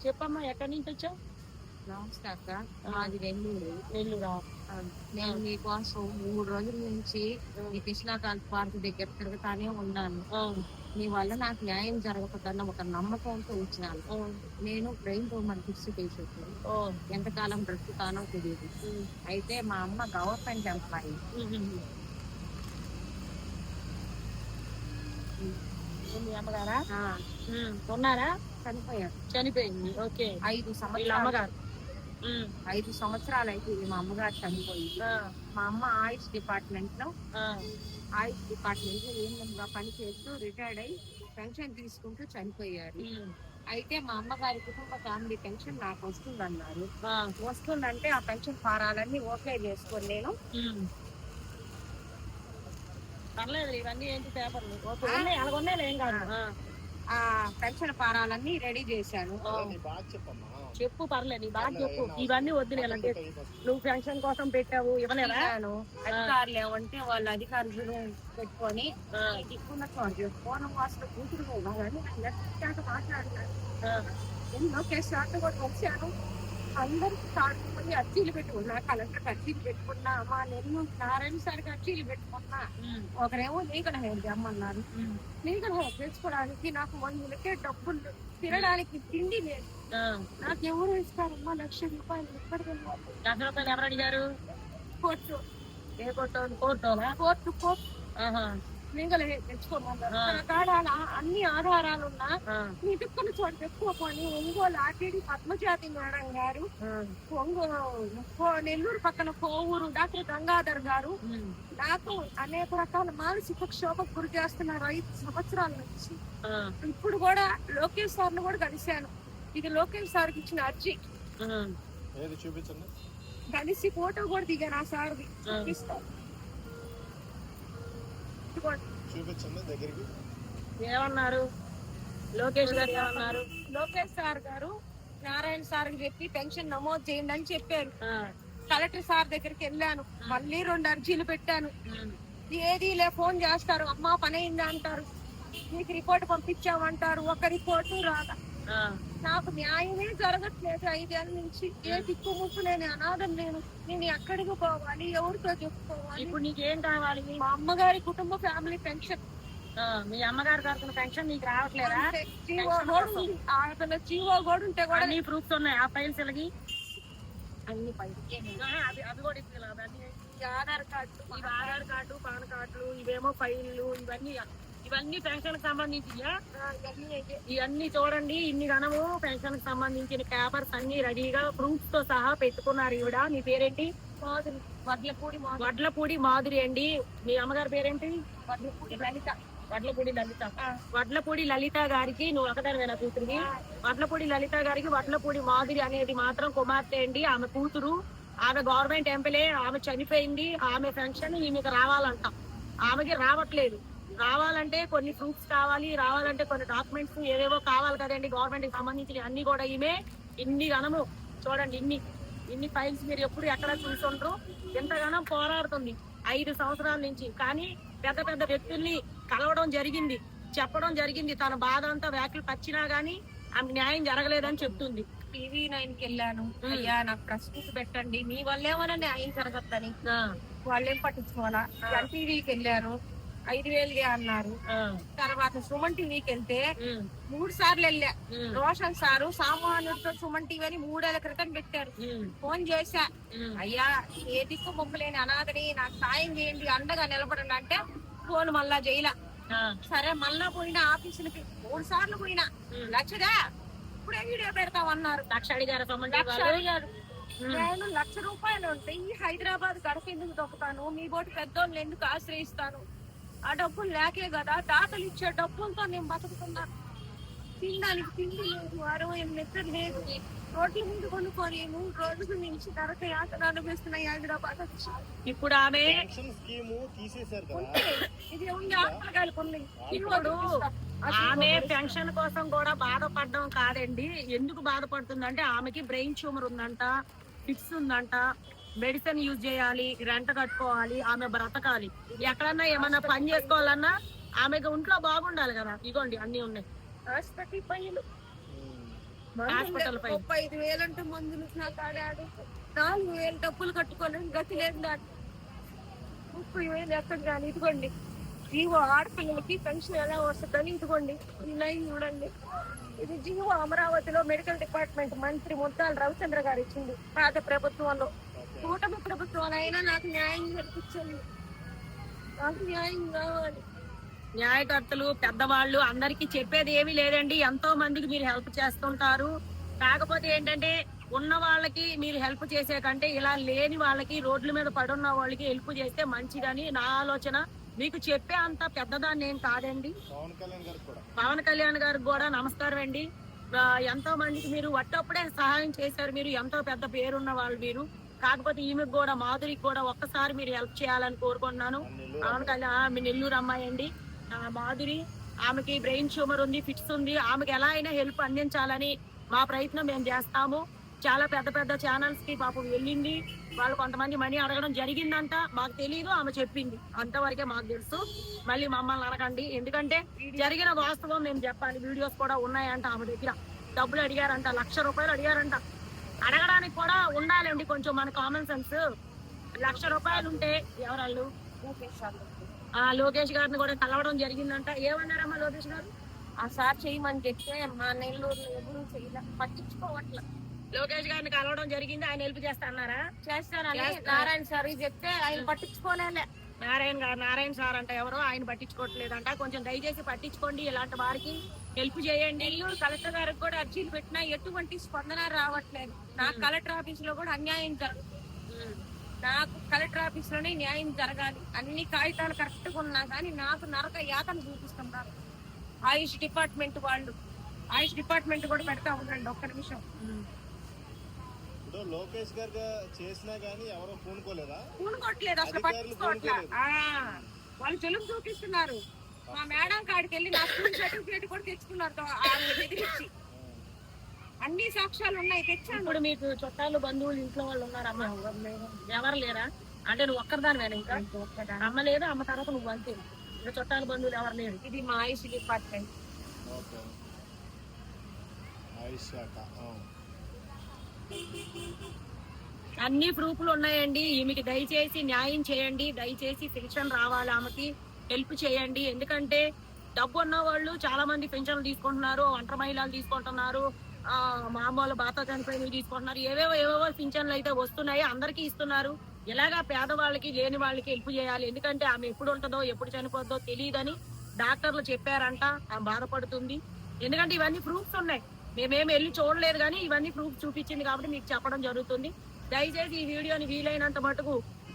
చెప్పమ్మా ఎక్కడి నుంచి వచ్చావు? నమస్తే అక్క మాది నెల్లూరు. నెల్లూరా? నేను మీకోసం మూడు రోజుల నుంచి ఈ కృష్ణాకాంత్ పార్క్ దగ్గర తిరుగుతానే ఉన్నాను. మీ వల్ల నాకు న్యాయం జరగకపోతున్న ఒక నమ్మకంతో వచ్చినాను. నేను బ్రెయిన్ ట్యూమర్ ఫిక్స్ పేషెంట్ ఎంతకాలం బ్రతుకుతానో తెలియదు అయితే మా అమ్మ గవర్నమెంట్ ఎంప్లాయీ. మీ అమ్మగారా? ఉన్నారా? చనిపోయారు. చనిపోయింది. ఓకే. ఐదు సంవత్సరాలు. ఐదు సంవత్సరాలు అయితే మా అమ్మగారు చనిపోయి ఆ, మా అమ్మ ఆయుష్ డిపార్ట్మెంట్లో ఆయుష్ డిపార్ట్మెంట్లో ఏఎన్ఎంగా పని చేస్తూ రిటైర్డ్ అయి పెన్షన్ తీసుకుంటూ చనిపోయారు. అయితే మా అమ్మగారి కుటుంబ ఫ్యామిలీ పెన్షన్ నాకు వస్తుందన్నారు. వస్తుందంటే ఆ పెన్షన్ ఫారాలన్నీ ఓకే చేసుకొని నేను. పర్లేదు ఇవన్నీ ఏంటి పేపర్లు? ఓకే ఉన్నాయి అలాగ ఉన్నాయి ఏం కాదు. ఆ, పెన్షన్ ఫారాలన్నీ రెడీ చేశాను. చెప్పు పర్లేదు నీ బాగా చెప్పు. ఇవన్నీ వద్దు అంటే నువ్వు పెన్షన్ కోసం పెట్టావు ఇవ్వలేదా. అధికారులు ఏమంటే వాళ్ళ అధికారులు పెట్టుకొని ఫోన్ వాసులు కూతురు మాట్లాడుతాను కేసు షాట్లు కూడా వచ్చాను అందరికి కాడుకుని అర్జీలు పెట్టుకున్నా కలెక్టర్ అర్జీలు పెట్టుకున్నా మా నెల్లు నారాయణ సార్కి అర్జీలు పెట్టుకున్నా. ఒకరేమో లీగల్ హెయిర్ తెమ్మన్నారు లీగల్ హెయిర్ తెచ్చుకోవడానికి నాకు మందులకే డబ్బులు. తినడానికి తిండి లేదు. నాకు ఎవరు ఇస్తారమ్మా? లక్ష రూపాయలు వెళ్ళాలి? లక్ష రూపాయలు ఎవరు అడిగారు? కోర్టు. ఏ కొట్టు కోర్టులా కోర్టు కోర్టు. ఆహా, లీగల్ హెయిర్ తెచ్చుకోమన్నారు ఆ. నా కాడ అలా అన్ని ఆధారాలు ఉన్నా ఆ, నీ దిక్కున చోటు తెచ్చుకోపోని ఒంగోలు ఆర్టీడీ పద్మజాతి మేడం గారు ఒంగోలు కో- నెల్లూరు పక్కన కోవూరు డాక్టర్ గంగాధర్ గారు నాకు అనేక రకాల మానసిక క్షోభకు గురి చేస్తున్నారు ఐదు సంవత్సరాల నుంచి ఇప్పుడు కూడా లోకేష్ సార్ కూడా కలిశాను. ఇది లోకేష్ సార్కి ఇచ్చిన అర్జీ. కలిసి ఫోటో కూడా దిగాను ఆ సార్ది. చూపిస్తా. చూపించండి దగ్గరికి. ఏమన్నారు? లోకేష్ గారు ఏమన్నారు? లోకేష్ సార్ గారు నారాయణ సార్ చెప్పి పెన్షన్ నమోదు చేయండి అని చెప్పారు. ఆ, కలెక్టర్ సార్ దగ్గరికి వెళ్ళాను. మళ్ళీ రెండు అర్జీలు పెట్టాను. ఏది లే ఫోన్ చేస్తారు. అమ్మా పని అయిందా అంటారు. మీకు రిపోర్ట్ పంపించామంటారు. ఒక రిపోర్టు రాదా? ఆ, నాకు న్యాయమే జరగట్లేదు ఐదేళ్ళ నుంచి. ఏ దిక్కు ముక్కు లేని అనాథం నేను. నేను ఎక్కడికి పోవాలి? ఎవరితో చెప్పుకోవాలి? ఇప్పుడు నీకేం కావాలి? మా అమ్మగారి కుటుంబ ఫ్యామిలీ పెన్షన్. ఆ, మీ అమ్మగారు తరఫున పెన్షన్ నీకు రావట్లేదా? జీవో కూడా ఉంది. అతను జీవో కూడా ఉంటే కూడా అన్ని ప్రూఫ్స్ ఉన్నాయి. ఆ ఫైల్స్ ఇలాగి అన్ని పైకి అవి అవి కూడా ఈ Aadhaar card Aadhaar card PAN కార్డులు ఇవేమో ఫైళ్ళు ఇవన్నీ ఇవన్నీ పెన్షన్ సంబంధించియా? ఇవన్నీ చూడండి ఇన్ని గణము పెన్షన్ సంబంధించిన పేపర్స్ అన్ని రెడీగా ప్రూఫ్స్తో సహా పెట్టుకున్నారు ఈవిడ. మీ పేరేంటి? వడ్లపూడి వడ్లపూడి మాధురి అండి. మీ అమ్మగారి పేరేంటి? వడ్లపూడి లలిత. వడ్లపూడి లలిత. వడ్లపూడి లలిత గారికి నువ్వు ఒకదానివేనా కూతురికి వడ్లపూడి లలిత గారికి వడ్లపూడి మాధురి అనేది మాత్రం కుమార్తె అండి ఆమె కూతురు. ఆమె గవర్నమెంట్ ఎంపీలే ఆమె చనిపోయింది ఆమె పెన్షన్ ఈమెకు రావాలంట. ఆమెకి రావట్లేదు. రావాలంటే కొన్ని ప్రూఫ్స్ కావాలి రావాలంటే కొన్ని డాక్యుమెంట్స్ ఏవేవో కావాలి కదండి గవర్నమెంట్కి సంబంధించిన అన్ని కూడా ఈమె ఇన్ని గణము. చూడండి ఇన్ని ఇన్ని ఫైల్స్ మీరు ఎప్పుడు ఎక్కడ చూసుండ్రు ఎంతగానో పోరాడుతుంది ఐదు సంవత్సరాల నుంచి. కానీ పెద్ద పెద్ద వ్యక్తుల్ని కలవడం జరిగింది చెప్పడం జరిగింది. తన బాధ అంతా వ్యాఖ్యలు పచ్చినా గానీ ఆమె న్యాయం జరగలేదని చెప్తుంది. టీవీ నైన్కి వెళ్ళాను అయ్యా నాకు ప్రశ్నలు పెట్టండి. మీ వల్లేమన్నా న్యాయం జరగద్దని. వాళ్ళేం పట్టించుకోవాలా? ఎన్టీవీకి వెళ్ళారు. ఐదు వేలుగా అన్నారు. తర్వాత సుమన్ టీవీకి వెళ్తే మూడు సార్లు వెళ్ళా. రోషన్ సారు సామాన్యుడితో సుమన్ టీవీ అని మూడేళ్ళ క్రితం పెట్టారు ఫోన్ చేశా. అయ్యా ఏ దిక్కు మొక్కలేని అనాథని నాకు సాయం చేయండి అండగా నిలబడండి అంటే ఫోన్ మళ్ళా జైలా ఆ, సరే మళ్ళా పోయినా ఆఫీసులకి మూడు సార్లు పోయినా. లక్షదా ఇప్పుడే వీడియో పెడతామన్నారు. లక్ష అడిగారు లక్ష అడిగారు. నేను లక్ష రూపాయలు ఉంటే ఈ హైదరాబాద్ గడప ఎందుకు దొక్కుతాను? మీ బోటి పెద్దోళ్ళు ఎందుకు ఆశ్రయిస్తాను? ఆ డబ్బులు లేకే కదా దాతలు ఇచ్చే డబ్బులతో నేను బతుకుతున్నాను. తినడానికి తిండి లేదు అరవై నిద్ర లేదు. రోడ్ల మీద కొనుక్కొని మూడు రోజుల నుంచి నరక యాత్ర అనుభవిస్తున్నాయి హైదరాబాద్ వచ్చి. ఇప్పుడు ఆమె. ఇది ఉంది ఆకలి కొన్ని ఇప్పుడు ఆమె పెన్షన్ కోసం కూడా బాధపడడం కాదండి. ఎందుకు బాధపడుతుందంటే ఆమెకి బ్రెయిన్ ట్యూమర్ ఉందంట ఫిక్స్ ఉందంట. మెడిసిన్ యూజ్ చేయాలి రెంట కట్టుకోవాలి ఆమె బ్రతకాలి. ఎక్కడన్నా ఏమన్నా పని చేసుకోవాలన్నా ఆమెకి ఒంట్లో బాగుండాలి కదా. ఇగోండి అన్ని ఉన్నాయి. హాస్పిటల్ పైలు హాస్పిటల్ పైన. ముప్పై ఐదు వేలు అంటే మందులు నా కాడాడు నాలుగు వేలు డబ్బులు కట్టుకోలేని గతి లేదు నాకు. ముప్పై వేలు ఎక్కడ కానీ ఇదిగోండి. జీవో ఆడపిల్లలకి పెన్షన్ ఎలా వస్తుందని ఇదిగోండి. లైన్ చూడండి. ఇది జీవో అమరావతిలో మెడికల్ డిపార్ట్మెంట్ మంత్రి ముత్తాల రవిచంద్ర గారు ఇచ్చింది. పాత ప్రభుత్వంలో. కూటమి ప్రభుత్వాలు అయినా నాకు న్యాయం జరిపించండి నాకు న్యాయం కావాలి. న్యాయకర్తలు పెద్దవాళ్ళు అందరికి చెప్పేది ఏమీ లేదండి. ఎంతో మందికి మీరు హెల్ప్ చేస్తుంటారు. కాకపోతే ఏంటంటే ఉన్న వాళ్ళకి మీరు హెల్ప్ చేసే కంటే ఇలా లేని వాళ్ళకి రోడ్ల మీద పడున్న వాళ్ళకి హెల్ప్ చేస్తే మంచిదని నా ఆలోచన. మీకు చెప్పే అంత పెద్దదాన్ని ఏం కాదండి. పవన్ కళ్యాణ్ గారికి కూడా. పవన్ కళ్యాణ్ గారికి కూడా నమస్కారం అండి. ఎంతో మందికి మీరు వట్టప్పుడే సహాయం చేశారు. మీరు ఎంతో పెద్ద పేరున్న వాళ్ళు మీరు. కాకపోతే ఈమెకు కూడా మాధురికి కూడా ఒక్కసారి మీరు హెల్ప్ చేయాలని కోరుకుంటున్నాను. అవును పవన్ ఆమె నెల్లూరు అమ్మాయి అండి ఆ, మాధురి ఆమెకి బ్రెయిన్ ట్యూమర్ ఉంది ఫిట్స్ ఉంది. ఆమెకి ఎలా అయినా హెల్ప్ అందించాలని మా ప్రయత్నం మేము చేస్తాము. చాలా పెద్ద పెద్ద ఛానల్స్కి పాపం వెళ్ళింది. వాళ్ళు కొంతమంది మనీ అడగడం జరిగిందంట. మాకు తెలియదు ఆమె చెప్పింది. అంతవరకే మాకు తెలుసు. మళ్ళీ మమ్మల్ని అడగండి. ఎందుకంటే జరిగిన వాస్తవం మేము చెప్పాలి. వీడియోస్ కూడా ఉన్నాయంట ఆమె దగ్గర. డబ్బులు అడిగారంట లక్ష రూపాయలు అడిగారంట. అడగడానికి కూడా ఉండాలండి కొంచెం మన కామన్ సెన్స్ లక్ష రూపాయలు ఉంటే ఎవరాళ్ళు ఆ లోకేష్ గారిని కూడా కలవడం జరిగిందంట. ఏమన్నారమ్మా లోకేష్ గారు? ఆ సార్ చేయమని చెప్తే మా నెల్లూరులో ఎవరు చేయలే. పట్టించుకోవట్లే. లోకేష్ గారిని కలవడం జరిగింది ఆయన హెల్ప్ చేస్తా అన్నారా చేస్తానని చేస్తా. నారాయణ సార్ చెప్తే ఆయన పట్టించుకోలేలే. నారాయణ గారు నారాయణ సార్ అంట ఎవరో ఆయన పట్టించుకోవట్లేదంట. కొంచెం దయచేసి పట్టించుకోండి ఇలాంటి వారికి హెల్ప్ చేయండి. నెల్లూరు కలెక్టర్ గారికి కూడా అర్జీలు పెట్టినా ఎటువంటి స్పందన రావట్లేదు. నాకు కలెక్టర్ ఆఫీస్లో కూడా అన్యాయం జరగదు నాకు కలెక్టర్ ఆఫీస్లోనే న్యాయం జరగాలి. అన్ని కాగితాలు కరెక్ట్గా ఉన్నా కానీ నాకు నరక యాతను చూపిస్తున్నారు ఆయుష్ డిపార్ట్మెంట్ వాళ్ళు. ఆయుష్ డిపార్ట్మెంట్ కూడా పెడతా ఉండండి ఒక్క నిమిషం. లోకేష్ గారు చేసినా గానీ ఎవరో పూనుకోలేదా? పూనుకోవట్లేదు అసలు పట్టించుకోవట్లే. వాళ్ళు జులుం చూపిస్తున్నారు. మా మేడం కాడికి వెళ్ళి నా స్కూల్ సర్టిఫికేట్ కూడా తెచ్చుకున్నారు అన్ని సాక్ష్యాలు ఉన్నాయి తెచ్చాను. ఇప్పుడు మీకు చుట్టాలు బంధువులు ఇంట్లో వాళ్ళు ఉన్నారమ్మా ఎవరు లేరా. అంటే నువ్వు ఒక్కరిదానివేనా ఇంకా? అమ్మ లేదు? అమ్మ తర్వాత నువ్వు అంతే. ఇంకా చుట్టాలు బంధువులు ఎవరు లేరు. ఇది మా ఆయుష్ డిపార్ట్మెంట్. ఓకే. ఆయుష్ శాఖ ఆ. అన్ని ప్రూఫ్లు ఉన్నాయండి. ఈమెకి దయచేసి న్యాయం చేయండి. దయచేసి పెన్షన్ రావాలి ఆమెకి. హెల్ప్ చేయండి. ఎందుకంటే డబ్బు ఉన్న వాళ్ళు చాలా మంది పెన్షన్లు తీసుకుంటున్నారు ఒంటరి మహిళలు తీసుకుంటున్నారు మామూలు బాత చనిపోయినవి తీసుకుంటున్నారు. ఏవేవో ఏవేవో పింఛన్లు అయితే వస్తున్నాయి అందరికీ ఇస్తున్నారు. ఇలాగా పేదవాళ్ళకి లేని వాళ్ళకి హెల్ప్ చేయాలి? ఎందుకంటే ఆమె ఎప్పుడు ఉంటుందో ఎప్పుడు చనిపోద్దో తెలియదని డాక్టర్లు చెప్పారంట. ఆమె బాధపడుతుంది. ఎందుకంటే ఇవన్నీ ప్రూఫ్స్ ఉన్నాయి. మేమేం వెళ్ళి చూడలేదు కానీ ఇవన్నీ ప్రూఫ్ చూపించింది కాబట్టి మీకు చెప్పడం జరుగుతుంది. దయచేసి ఈ వీడియోని వీలైనంత మటుకు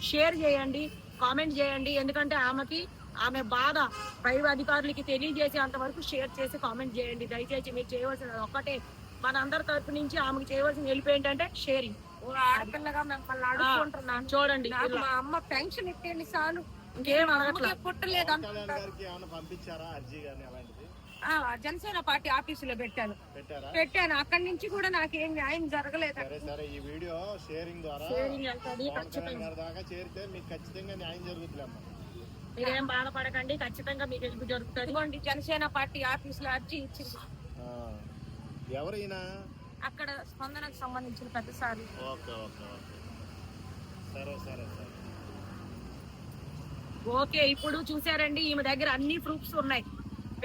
షేర్ చేయండి కామెంట్ చేయండి. ఎందుకంటే ఆమెకి ఆమె బాధ పై అధికారులకి తెలియజేసేంత వరకు షేర్ చేసి కామెంట్ చేయండి. దయచేసి మీరు చేయవలసిన ఒక్కటే. మన అందరి తరపు నుంచి ఆమెకి చేయవలసిన హెల్ప్ ఏంటంటే షేరింగ్ ఆడపిల్లగా మిమ్మల్ని చూడండి. మా అమ్మ పెన్షన్ ఇట్టేది చాలు. ఇంకేం మా అడగట్లా? అమ్మకే పుట్టలేదు పంపించారా అర్జీ జనసేన పార్టీ ఆఫీసులో పెట్టాను పెట్టారా? పెట్టాను. అక్కడి నుంచి కూడా నాకేం న్యాయం జరగలేదు. సరే సరే. ఈ వీడియో షేరింగ్ ద్వారా షేరింగ్ వెళ్తుంది పవన్ కళ్యాణ్ ఖచ్చితంగా. గారి దాకా చేరితే మీకు ఖచ్చితంగా న్యాయం జరుగుతుంది అమ్మా. మీరేం బాధపడకండి. ఖచ్చితంగా మీకు హెల్ప్ జరుగుతుంది. ఇదిగోండి జనసేన పార్టీ ఆఫీసులో అర్జీ ఇచ్చింది. ఆ. ఎవరు ఈయన అక్కడ స్పందనకు సంబంధించిన పెద్ద సార్. Okay okay okay. సరే సరే సరే. ఓకే ఇప్పుడు చూసారండి ఈమె దగ్గర అన్ని ప్రూఫ్స్ ఉన్నాయి.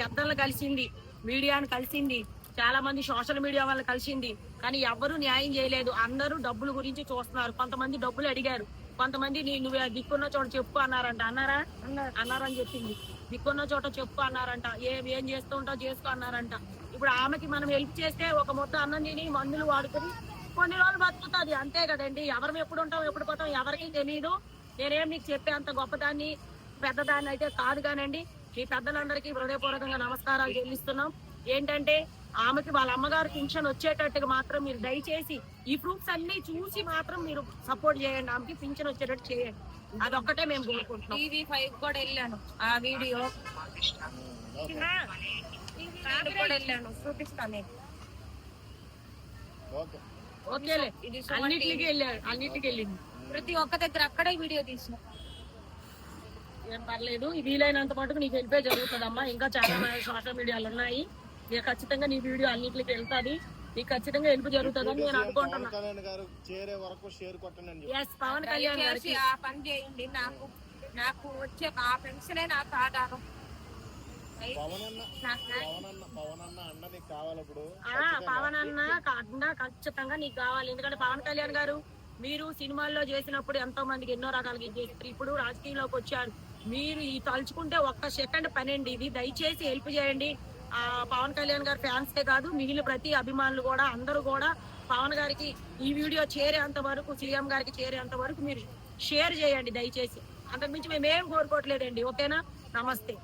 పెద్దలను కలిసింది మీడియాను కలిసింది చాలా మంది సోషల్ మీడియా వాళ్ళు కలిసింది. కానీ ఎవరు న్యాయం చేయలేదు. అందరూ డబ్బుల గురించి చూస్తున్నారు. కొంతమంది డబ్బులు అడిగారు. కొంతమంది నీ నువ్వు దిక్కున్న చోట చెప్పు అన్నారంట. అన్నారా? అన్నారని చెప్పింది. దిక్కున్న చోట చెప్పు అన్నారంట. ఏం ఏం చేస్తూ ఉంటావు చేసుకో అన్నారంట. ఇప్పుడు ఆమెకి మనం హెల్ప్ చేస్తే ఒక మొత్తం అన్నం తిని మందులు వాడుకొని కొన్ని రోజులు బతుకుతుంది. అంతే కదండి. ఎవరు ఎప్పుడు ఉంటాం ఎప్పుడు పోతాం ఎవరికి తెలియదు నేనేం నీకు చెప్పే అంత గొప్పదాన్ని పెద్దదాన్ని అయితే కాదు కానండి. మీ పెద్దలందరికీ హృదయపూర్వకంగా నమస్కారాలు చెల్లిస్తున్నాం. ఏంటంటే ఆమెకి వాళ్ళ అమ్మగారు పింఛన్ వచ్చేటట్టుగా మాత్రం మీరు దయచేసి ఈ ప్రూఫ్స్ అన్ని చూసి మాత్రం మీరు సపోర్ట్ చేయండి. ఆమెకి పింఛన్ వచ్చేటట్టు చేయండి. అదొక్కటే మేము కోరుకుంటున్నాం. టీవీ ఫైవ్ కూడా వెళ్ళాను ఆ వీడియో. కూడా వెళ్ళాను. చూపిస్తాను. ఓకేలే. అన్నిటికి. వెళ్ళాడు అన్నిటికి వెళ్ళింది. ప్రతి ఒక్క దగ్గర అక్కడే వీడియో తీసిన. ఏం పర్లేదు. ఈ వీలైనంత మటుకు నీకు హెల్పే జరుగుతుందమ్మా. ఇంకా చాలా సోషల్ మీడియాలు ఉన్నాయి. ఇక ఖచ్చితంగా నీ వీడియో అన్నింటికి వెళ్తాది. నీకు ఖచ్చితంగా హెల్ప్ జరుగుతుందని నేను పవన్ అనుకుంటున్నా. కళ్యాణ్ గారు చేరే వరకు షేర్ కొట్టండి అని చెప్పి. ఎస్ పవన్ కళ్యాణ్ దయచేసి గారికి. ఆ పని చేయండి. నాకు నాకు వచ్చే ఆ పెన్షనే నాకు ఆధారం. పవన్ నాకు నీకు అన్న ఖచ్చితంగా నీకు కావాలి. ఎందుకంటే పవన్ కళ్యాణ్ గారు మీరు సినిమాల్లో చేసినప్పుడు ఎంతో మందికి ఎన్నో రకాలుగా చేస్తారు. ఇప్పుడు రాజకీయంలోకి వచ్చారు. మీరు ఈ తలుచుకుంటే ఒక్క సెకండ్ పనండి. ఇది దయచేసి హెల్ప్ చేయండి. ఆ పవన్ కళ్యాణ్ గారి ఫ్యాన్స్ కాదు మిగిలిన ప్రతి అభిమానులు కూడా అందరూ కూడా పవన్ గారికి ఈ వీడియో చేరేంత వరకు సీఎం గారికి చేరేంత వరకు మీరు షేర్ చేయండి దయచేసి. అంతకుమించి మేము ఏం కోరుకోవట్లేదండి. ఓకేనా? నమస్తే.